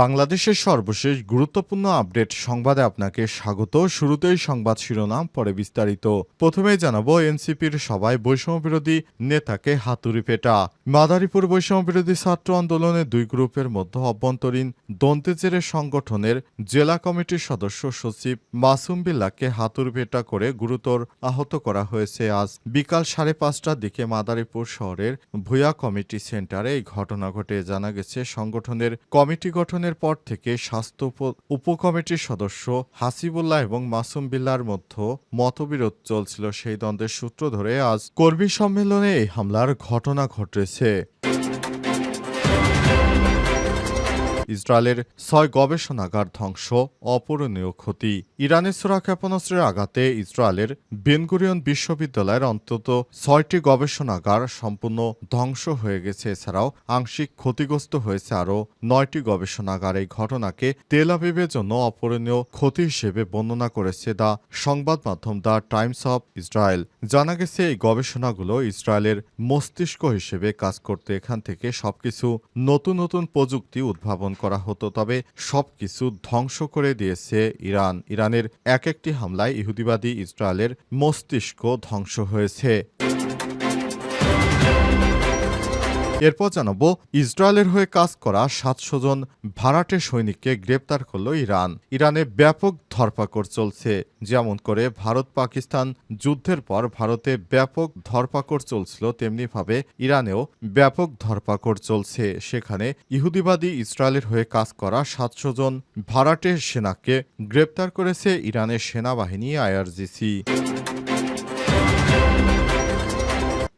বাংলাদেশের সর্বশেষ গুরুত্বপূর্ণ আপডেট সংবাদে আপনাকে স্বাগত। শুরুতেই সংবাদ শিরোনাম, পরে বিস্তারিত। প্রথমেই জানাব, এনসিপির সভায় বৈষম্যবিরোধী নেতাকে হাতুড়ি পেটা মাদারীপুর বৈষম্যবিরোধী ছাত্র আন্দোলনে দুই গ্রুপের মধ্যে অভ্যন্তরীণ দন্তেজেরে সংগঠনের জেলা কমিটির সদস্য সচিব মাসুম বিল্লাকে হাতুড়ি পেটা করে গুরুতর আহত করা হয়েছে। আজ বিকাল সাড়ে পাঁচটার দিকে মাদারীপুর শহরের ভূয়া কমিটি সেন্টারে এই ঘটনা ঘটে। জানা গেছে, সংগঠনের কমিটি গঠনের পর থেকে স্বাস্থ্য উপ- উপকমিটির সদস্য হাসিবুল্লাহ এবং মাসুম বিল্লার মধ্যে মতবিরোধ চলছিল সেই দ্বন্দ্বের সূত্র ধরে আজ কর্মী সম্মেলনে এই হামলার ঘটনা ঘটেছে। ইসরায়েলের ছয় গবেষণাগার ধ্বংস, অপূরণীয় ক্ষতি। ইরানের সোরা ক্ষেপণাস্ত্রের আঘাতে ইসরায়েলের বেনগুরিয়ন বিশ্ববিদ্যালয়ের অন্তত ছয়টি গবেষণাগার সম্পূর্ণ ধ্বংস হয়ে গেছে। এছাড়াও আংশিক ক্ষতিগ্রস্ত হয়েছে আরও নয়টি গবেষণাগার। এই ঘটনাকে তেল আবিবের জন্য অপূরণীয় ক্ষতি হিসেবে বর্ণনা করেছে দ্য সংবাদ মাধ্যম দ্য টাইমস অব ইসরায়েল। জানা গেছে, এই গবেষণাগুলো ইসরায়েলের মস্তিষ্ক হিসেবে কাজ করতে এখান থেকে সবকিছু নতুন নতুন প্রযুক্তি উদ্ভাবন করা হতো, তবে সবকিছু ধ্বংস করে দিয়েছে ইরান। ইরানের এক একটি হামলায় ইহুদিবাদী ইসরায়েলের মস্তিষ্ক ধ্বংস হয়েছে। এরপর জানাব ইসরায়েলের হয়ে কাজ করা সাতশো জন ভাড়াটে সৈনিককে গ্রেপ্তার করল ইরান। ইরানে ব্যাপক ধরপাকড় চলছে। যেমন করে ভারত পাকিস্তান যুদ্ধের পর ভারতে ব্যাপক ধরপাকড় চলছিল তেমনিভাবে ইরানেও ব্যাপক ধরপাকড় চলছে। সেখানে ইহুদিবাদী ইসরায়েলের হয়ে কাজ করা সাতশো জন ভাড়াটে সেনাকে গ্রেপ্তার করেছে ইরানের সেনাবাহিনী আইআরজিসি।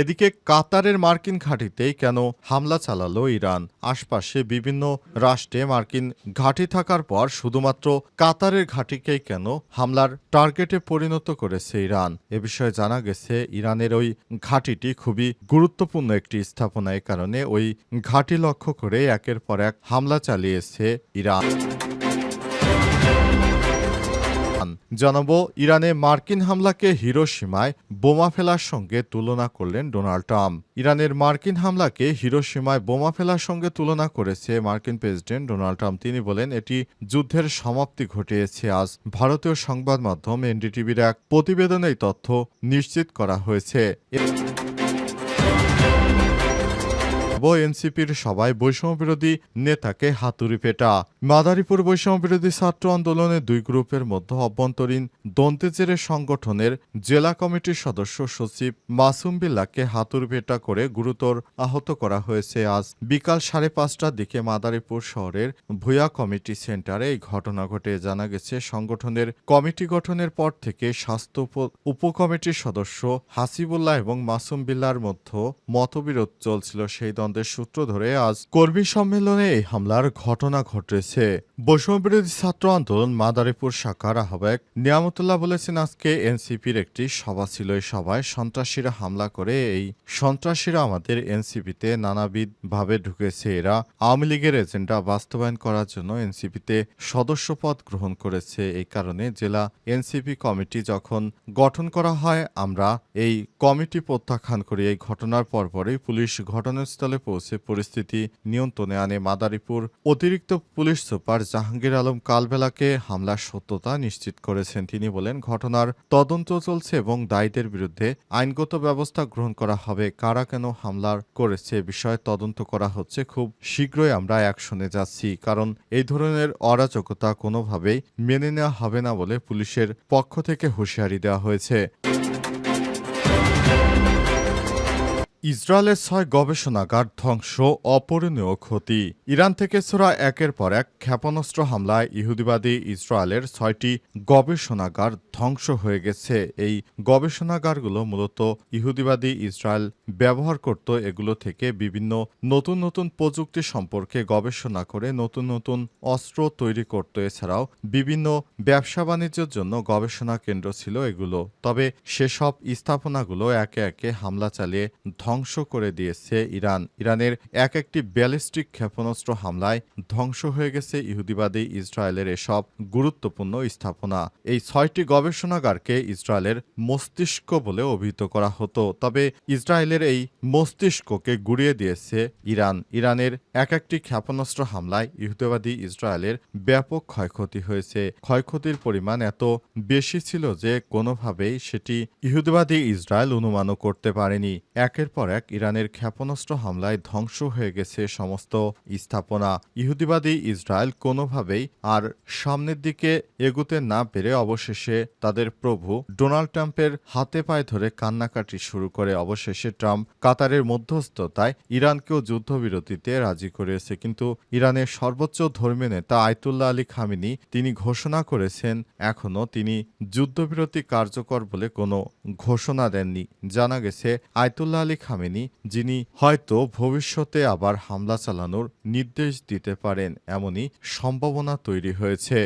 এদিকে কাতারের মার্কিন ঘাঁটিতেই কেন হামলা চালালো ইরান। আশপাশে বিভিন্ন রাষ্ট্রে মার্কিন ঘাঁটি থাকার পর শুধুমাত্র কাতারের ঘাঁটিকেই কেন হামলার টার্গেটে পরিণত করেছে ইরান। এ বিষয়ে জানা গেছে, ইরানের ওই ঘাঁটিটি খুবই গুরুত্বপূর্ণ একটি স্থাপনা। কারণে ওই ঘাঁটি লক্ষ্য করে একের পর এক হামলা চালিয়েছে ইরান। জানাব, ইরানে মার্কিন হামলাকে হিরোসীমায় বোমা ফেলার সঙ্গে তুলনা করলেন ডোনাল্ড ট্রাম্প। ইরানের মার্কিন হামলাকে হিরোসীমায় বোমা ফেলার সঙ্গে তুলনা করেছে মার্কিন প্রেসিডেন্ট ডোনাল্ড ট্রাম্প। তিনি বলেন, এটি যুদ্ধের সমাপ্তি ঘটিয়েছে। আজ ভারতীয় সংবাদ মাধ্যম এনডিটিভির এক প্রতিবেদনে তথ্য নিশ্চিত করা হয়েছে। এনসিপির সভায় বৈষম্যবিরোধী নেতাকে হাতুড়ি পেটা। মাদারীপুর বৈষম্যবিরোধী ছাত্র আন্দোলনে দুই গ্রুপের মধ্যে অভ্যন্তরীণ দন্তেজেরে সংগঠনের জেলা কমিটির সদস্য সচিব মাসুম বিল্লাকে হাতুড়ি পেটা করে গুরুতর আহত করা হয়েছে। আজ বিকাল সাড়ে পাঁচটার দিকে মাদারীপুর শহরের ভূয়া কমিটি সেন্টারে এই ঘটনা ঘটে। জানা গেছে, সংগঠনের কমিটি গঠনের পর থেকে স্বাস্থ্য উপকমিটির সদস্য হাসিবুল্লাহ এবং মাসুম বিল্লার মধ্যে মতবিরোধ চলছিল। সেই দ্বন্দ্বের সূত্র ধরে আজ কর্মী সম্মেলনে এই হামলার ঘটনা ঘটেছে। বৈষম্যবিরোধী ছাত্র আন্দোলন মাদারীপুর শাখার আহ্বায়ক নিয়ামতুল্লাহ বলেছেন, আজকে এনসিপির একটি সভা ছিল। এই সভায় সন্ত্রাসীরা হামলা করে এই সন্ত্রাসীরা আমাদের এনসিপিতে নানাবিধ ভাবে ঢুকেছে। এরা আওয়ামী লীগের এজেন্ডা বাস্তবায়ন করার জন্য এনসিপিতে সদস্যপদ গ্রহণ করেছে। এই কারণে জেলা এনসিপি কমিটি যখন গঠন করা হয়, আমরা এই কমিটি প্রত্যাখ্যান করি। এই ঘটনার পরপরই পুলিশ ঘটনাস্থলে পৌঁছে পরিস্থিতি নিয়ন্ত্রণে আনে মাদারীপুর। অতিরিক্ত পুলিশ সুপার জাহাঙ্গীর আলম কালবেলাকে হামলার সত্যতা নিশ্চিত করেছেন। তিনি বলেন, ঘটনার তদন্ত চলছে এবং দায়ীদের বিরুদ্ধে আইনগত ব্যবস্থা গ্রহণ করা হবে। কারা কেন হামলার করেছে বিষয়ে তদন্ত করা হচ্ছে খুব শীঘ্রই আমরা অ্যাকশনে যাচ্ছি, কারণ এই ধরনের অরাজকতা কোনোভাবেই মেনে নেওয়া হবে না বলে পুলিশের পক্ষ থেকে হুঁশিয়ারি দেওয়া হয়েছে। ইসরায়েলের ছয় গবেষণাগার ধ্বংস, অপূরণীয় ক্ষতি। ইরান থেকে ছোড়া একের পর এক ক্ষেপণাস্ত্র হামলায় ইহুদিবাদী ইসরায়েলের ছয়টি গবেষণাগার ধ্বংস হয়ে গেছে। এই গবেষণাগারগুলো মূলত ইহুদিবাদী ইসরায়েল ব্যবহার করত, এগুলো থেকে বিভিন্ন নতুন নতুন প্রযুক্তি সম্পর্কে গবেষণা করে নতুন নতুন অস্ত্র তৈরি করত। এছাড়াও বিভিন্ন ব্যবসা বাণিজ্যের জন্য গবেষণা কেন্দ্র ছিল এগুলো। তবে সেসব স্থাপনাগুলো একে একে হামলা চালিয়ে ধ্বংস ধ্বংস করে দিয়েছে ইরান। ইরানের এক একটি ব্যালিস্টিক ক্ষেপণাস্ত্র হামলায় ধ্বংস হয়ে গেছে ইহুদিবাদী ইসরায়েলের এসব গুরুত্বপূর্ণ স্থাপনা। এই ছয়টি গবেষণাগারকে ইসরায়েলের মস্তিষ্ক বলে অভিহিত করা হতো, তবে ইসরায়েলের এই মস্তিষ্ককে গুড়িয়ে দিয়েছে ইরান। ইরানের এক একটি ক্ষেপণাস্ত্র হামলায় ইহুদিবাদী ইসরায়েলের ব্যাপক ক্ষয়ক্ষতি হয়েছে। ক্ষয়ক্ষতির পরিমাণ এত বেশি ছিল যে কোনোভাবেই সেটি ইহুদিবাদী ইসরায়েল অনুমানও করতে পারেনি। একের পর এক ইরানের ক্ষেপণাস্ত্র হামলায় ধ্বংস হয়ে গেছে সমস্ত স্থাপনা। ইহুদিবাদী ইসরায়েল কোনোভাবেই আর সামনের দিকে এগুতে না পেরে অবশেষে তাদের প্রভু ডোনাল্ড ট্রাম্পের হাতে পায়ে ধরে কান্নাকাটি শুরু করে। অবশেষে ট্রাম্প কাতারের মধ্যস্থতায় ইরানকেও যুদ্ধবিরতিতে রাজি করেছে। কিন্তু ইরানের সর্বোচ্চ ধর্মীয় নেতা আয়তুল্লাহ আলী খামিনি তিনি ঘোষণা করেছেন এখনও তিনি যুদ্ধবিরতি কার্যকর বলে কোনো ঘোষণা দেননি। জানা গেছে, আয়তুল্লাহ আলী খামেনি যিনি হয়তো ভবিষ্যতে আবার হামলা চালানোর নির্দেশ দিতে পারেন এমনই সম্ভাবনা তৈরি হয়েছে।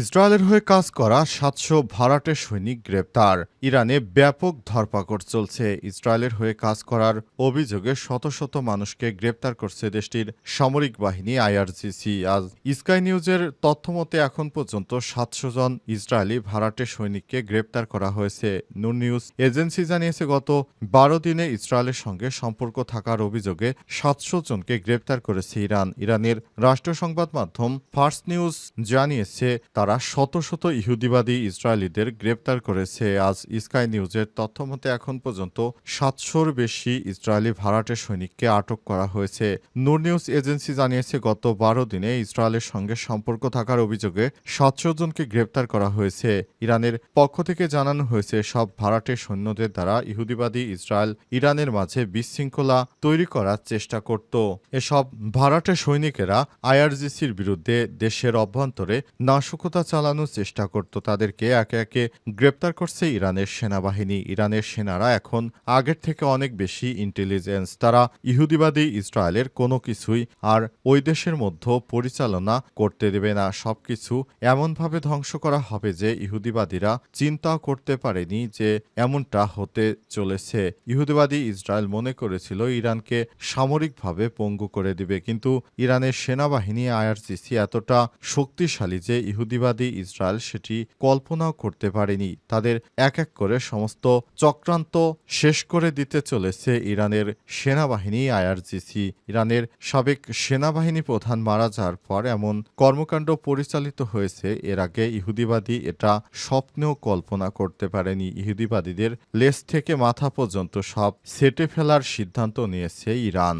ইসরায়েলের হয়ে কাজ করা সাতশো ভাড়াটে সৈনিক গ্রেপ্তার। ইরানে ব্যাপক ধরপাকড় চলছে। ইসরায়েলের হয়ে কাজ করার অভিযোগে শত শত মানুষকে গ্রেপ্তার করছে দেশটির সামরিক বাহিনী আইআরজিসি আজ স্কাই নিউজের তথ্যমতে এখন পর্যন্ত সাতশো জন ইসরায়েলি ভাড়াটে সৈনিককে গ্রেপ্তার করা হয়েছে। নুন নিউজ এজেন্সি জানিয়েছে, গত বারো দিনে ইসরায়েলের সঙ্গে সম্পর্ক থাকার অভিযোগে সাতশো জনকে গ্রেপ্তার করেছে ইরান। ইরানের রাষ্ট্র সংবাদ মাধ্যম ফার্স্ট নিউজ জানিয়েছে তারা শত শত ইহুদিবাদী ইসরায়েলিদের গ্রেপ্তার করেছে। আজ স্কাই নিউজের তথ্যমতে এখন পর্যন্ত সাতশোর বেশি ইসরায়েলি ভাড়াটে সৈনিককে আটক করা হয়েছে। নূর নিউজ এজেন্সি জানিয়েছে, গত বারো দিনে ইসরায়েলের সঙ্গে সম্পর্ক থাকার অভিযোগে সাতশো জনকে গ্রেপ্তার করা হয়েছে। ইরানের পক্ষ থেকে জানানো হয়েছে, সব ভাড়াটে সৈন্যদের দ্বারা ইহুদিবাদী ইসরায়েল ইরানের মাঝে বিশৃঙ্খলা তৈরি করার চেষ্টা করত। এসব ভাড়াটে সৈনিকেরা আইআরজিসির বিরুদ্ধে দেশের অভ্যন্তরে নাশকতা চালানোর চেষ্টা করত তাদেরকে একে একে গ্রেপ্তার করছে ইরানের সেনাবাহিনী। ইরানের সেনারা এখন আগের থেকে অনেক বেশি ইন্টেলিজেন্স তারা ইহুদিবাদী ইসরায়েলের কোনো কিছুই আর ওই দেশের মধ্যে পরিচালনা করতে দেবে না। সবকিছু এমনভাবে ধ্বংস করা হবে যে ইহুদিবাদীরা চিন্তাও করতে পারেনি যে এমনটা হতে চলেছে। ইহুদিবাদী ইসরায়েল মনে করেছিল ইরানকে সামরিকভাবে পঙ্গু করে দিবে, কিন্তু ইরানের সেনাবাহিনী আইআরসিসি এতটা শক্তিশালী যে ইহুদিবাদী ইসরায়েল সেটি কল্পনাও করতে পারেনি। তাদের এক এক করে সমস্ত চক্রান্ত শেষ করে দিতে চলেছে ইরানের সেনাবাহিনী আইআরজিসি। ইরানের সাবেক সেনাবাহিনী প্রধান মারা যাওয়ার পর এমন কর্মকাণ্ড পরিচালিত হয়েছে, এর আগে ইহুদিবাদী এটা স্বপ্নেও কল্পনা করতে পারেনি। ইহুদিবাদীদের লেস থেকে মাথা পর্যন্ত সব সেটে ফেলার সিদ্ধান্ত নিয়েছে ইরান।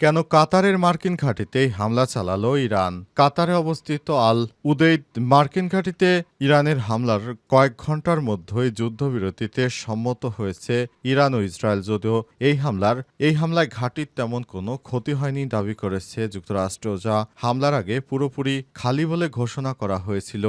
কেন কাতারের মার্কিন ঘাঁটিতে হামলা চালালো ইরান? কাতারে অবস্থিত আল উদেইদ মার্কিন ঘাঁটিতে ইরানের হামলার কয়েক ঘণ্টার মধ্যেই যুদ্ধবিরতিতে সম্মত হয়েছে ইরান ও ইসরায়েল। যদিও এই হামলার, এই হামলায় ঘাঁটির তেমন কোনো ক্ষতি হয়নি দাবি করেছে যুক্তরাষ্ট্র, যা হামলার আগে পুরোপুরি খালি বলে ঘোষণা করা হয়েছিল।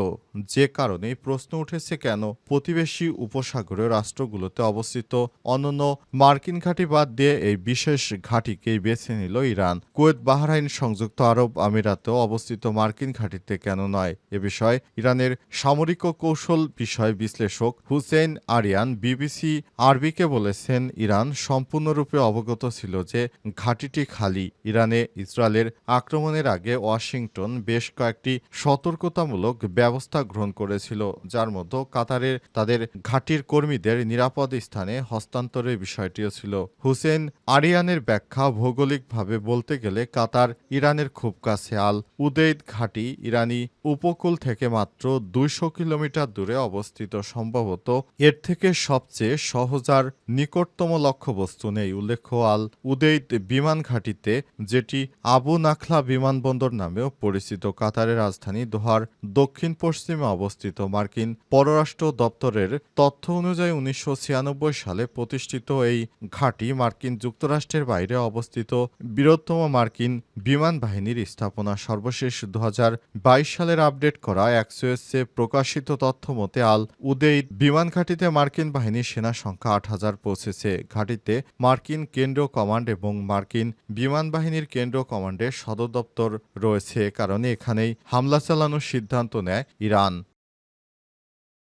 যে কারণে প্রশ্ন উঠেছে কেন প্রতিবেশী উপসাগরীয় রাষ্ট্রগুলোতে অবস্থিত অন্যান্য মার্কিন ঘাঁটি বাদ দিয়ে এই বিশেষ ঘাঁটিকেই বেছে নিল ইরান। কুয়েত, বাহরাইন সংযুক্ত আরব আমিরাতেও অবস্থিত মার্কিন ঘাঁটিতে কেন নয়? এ বিষয়ে ইরানের সামরিক ও কৌশল বিষয় বিশ্লেষক হুসেইন আরিয়ান বিবিসি আরবিকে বলেছেন, ইরান সম্পূর্ণরূপে অবগত ছিল যে ঘাঁটিটি খালি। ইরানে ইসরায়েলের আক্রমণের আগে ওয়াশিংটন বেশ কয়েকটি সতর্কতামূলক ব্যবস্থা গ্রহণ করেছিল, যার মধ্যে কাতারের তাদের ঘাঁটির কর্মীদের নিরাপদ স্থানে হস্তান্তরের বিষয়টিও ছিল। হুসেন আরিয়ানের ব্যাখ্যা ভৌগোলিকভাবে বলতে গেলে কাতার ইরানের খুব কাছে। আল উদেইদ ঘাঁটি ইরানি উপকূল থেকে মাত্র দুইশো কিলোমিটার দূরে অবস্থিত, সম্ভবত এর থেকে সবচেয়ে সহজার নিকটতম লক্ষ্যবস্তু নেই। উল্লেখ্য, আল উদেইদ বিমান ঘাঁটিতে, যেটি আবু নাখলা বিমানবন্দর নামেও পরিচিত, কাতারের রাজধানী দোহার দক্ষিণ পশ্চিমে অবস্থিত। মার্কিন পররাষ্ট্র দপ্তরের তথ্য অনুযায়ী উনিশশো ছিয়ানব্বই সালে প্রতিষ্ঠিত এই ঘাঁটি মার্কিন যুক্তরাষ্ট্রের বাইরে অবস্থিত বৃহত্তম মার্কিন বিমান বাহিনীর স্থাপনা সর্বশেষ দু হাজার বাইশ সালের আপডেট করা অ্যাক্সিওসে প্রকাশিত তথ্য মতে, আল উদেইদ বিমান ঘাঁটিতে মার্কিন বাহিনীর সেনা সংখ্যা আট হাজার পৌঁছেছে। ঘাঁটিতে মার্কিন কেন্দ্র কমান্ড এবং মার্কিন বিমান বাহিনীর কেন্দ্রীয় কমান্ডের সদর দপ্তর রয়েছে। কারণে এখানেই হামলা চালানোর সিদ্ধান্ত নেয় ইরান।